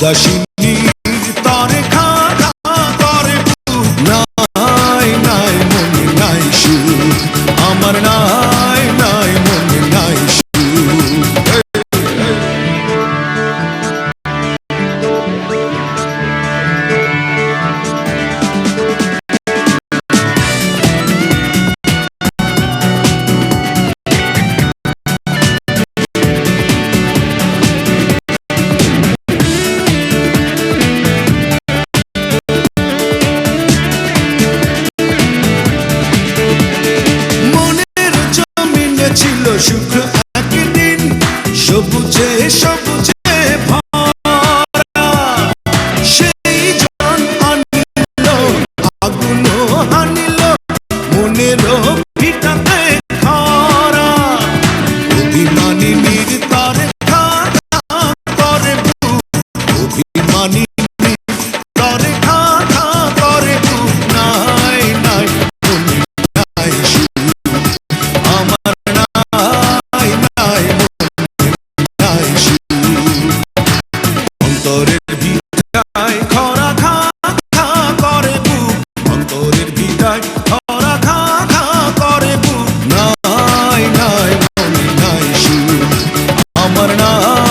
উদাসীনী তরে খাতা তরে নাই নাই মনে নাই সুখ আমার নাই। শুক্র একদিন সবুজে সবুজে আগুন হানিল মনেরও मरणा